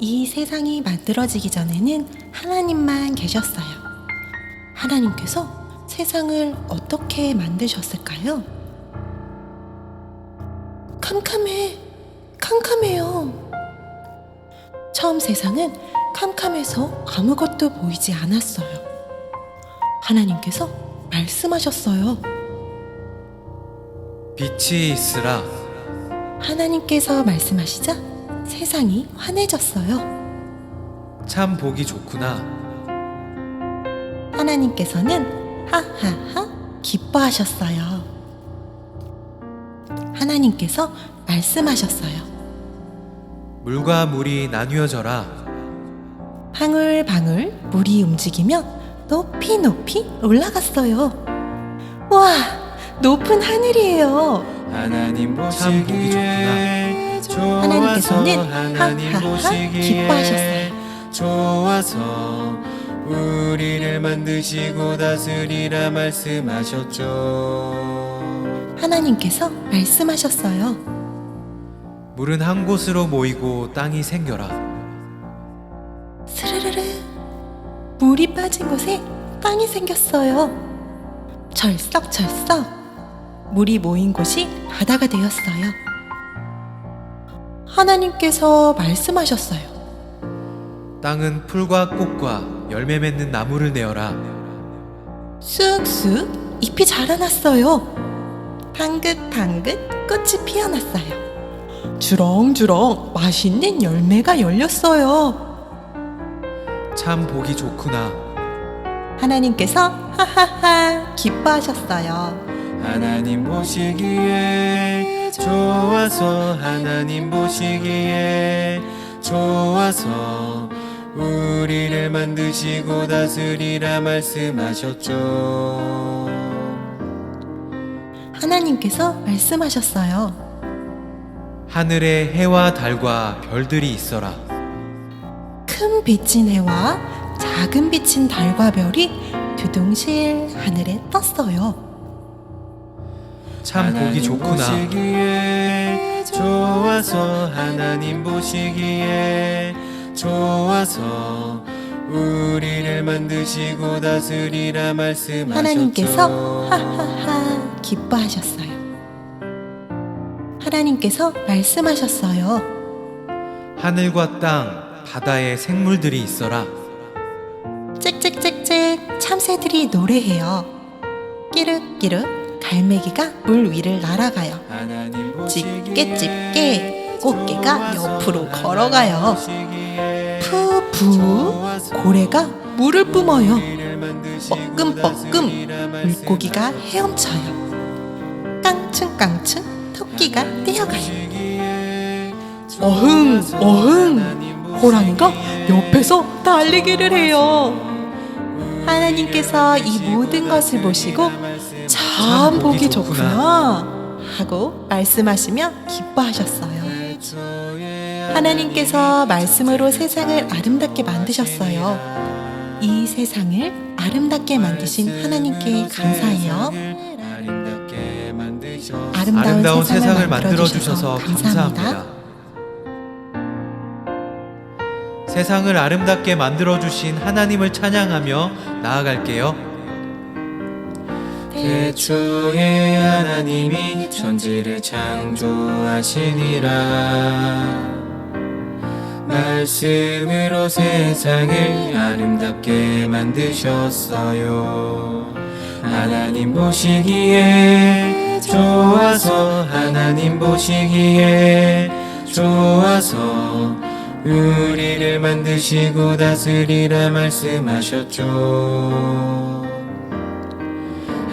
이 세상이 만들어지기 전에는 하나님만 계셨어요. 하나님께서 세상을 어떻게 만드셨을까요? 캄캄해, 캄캄해요. 처음 세상은 캄캄해서 아무것도 보이지 않았어요. 하나님께서 말씀하셨어요. 빛이 있으라 하나님께서 말씀하시자 세상이 환해졌어요. 참 보기 좋구나 하나님께서는 하하하 기뻐하셨어요. 하나님께서 말씀하셨어요. 물과 물이 나뉘어져라 방울방울 물이 움직이며 높이 높이 올라갔어요. 와, 높은 하늘이에요. 하나님 참 보기 좋아서 하나님께서는 하나님 하하하 기뻐하셨어요. 좋아서 우리를 만드시고 다스리라 말씀하셨죠 하나님께서 말씀하셨어요. 물은 한 곳으로 모이고 땅이 생겨라 스르르르 물이 빠진 곳에 땅이 생겼어요. 철썩철썩 물이 모인 곳이 바다가 되었어요. 하나님께서 말씀하셨어요. 땅은 풀과 꽃과 열매 맺는 나무를 내어라 쑥쑥 잎이 자라났어요. 방긋방긋 꽃이 피어났어요. 주렁주렁 맛있는 열매가 열렸어요. 참 보기 좋구나 하나님께서 하하하 기뻐하셨어요. 하나님 보시기에 좋아서 하나님 보시기에 좋아서 우리를 만드시고 다스리라 말씀하셨죠 하나님께서 말씀하셨어요. 하늘에 해와 달과 별들이 있어라 큰 빛인 해와 작은 빛인 달과 별이 두둥실 하늘에 떴어요. 참 보기 좋구나 보시기에 좋아서 하나님 보시기에 좋아서 우리를 만드시고 다스리라 말씀하셨죠 하나님께서 하하하 기뻐하셨어요. 하나님께서 말씀하셨어요. 하늘과 땅 바다에 생물들이 있어라 짹짹짹짹 참새들이 노래해요. 끼륵끼륵 갈매기가 물 위를 날아가요. 짙게 짙게 꽃게가 옆으로 걸어가요. 푸푸 고래가 물을 뿜어요. 뻐끔뻐끔 물고기가 헤엄쳐요. 깡충깡충 토끼가 뛰어가요. 어흥 어흥 호랑이가 옆에서 달리기를 해요. 하나님께서 이 모든 것을 보시고 참 보기 좋구나 하고 말씀하시며 기뻐하셨어요. 하나님께서 말씀으로 세상을 아름답게 만드셨어요. 이 세상을 아름답게 만드신 하나님께 감사해요. 아름다운, 아름다운 세상을, 만들어 주셔서 주셔서 감사합니다. 감사합니다. 세상을 아름답게 만들어 주신 하나님을 찬양하며 나아갈게요. 태초에 하나님이 천지를 창조하시니라. 말씀으로 세상을 아름답게 만드셨어요. 하나님 보시기에 좋아서 하나님 보시기에 좋아서 우리를 만드시고 다스리라 말씀하셨죠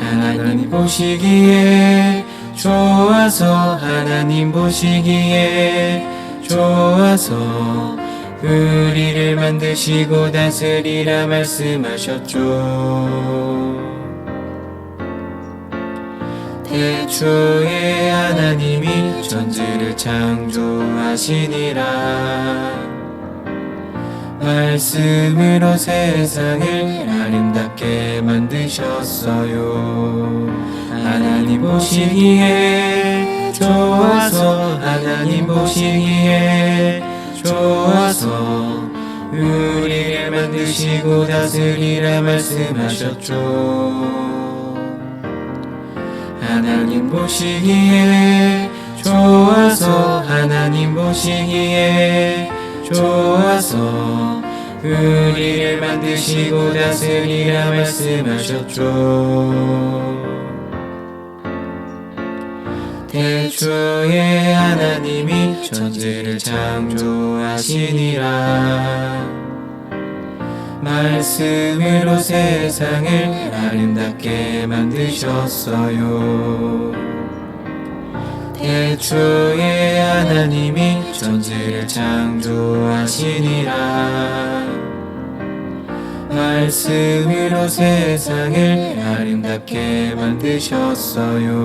하나님 보시기에 좋아서 하나님 보시기에 좋아서 우리를 만드시고 다스리라 말씀하셨죠. 태초에 하나님이 천지를 창조하시니라 말씀으로 세상을 아름답게 만드셨어요. 하나님 보시기에 좋아서 하나님 보시기에 좋아서 우리를 만드시고 다스리라 말씀하셨죠 하나님 보시기에 좋아서 하나님 보시기에 좋아서 우리를 만드시고 다스리라 말씀하셨죠. 태초에 하나님이 천지를 창조하시니라. 말씀으로 세상을 아름답게 만드셨어요 태초에 하나님이 천지를 창조하시니라. 말씀으로 세상을 아름답게 만드셨어요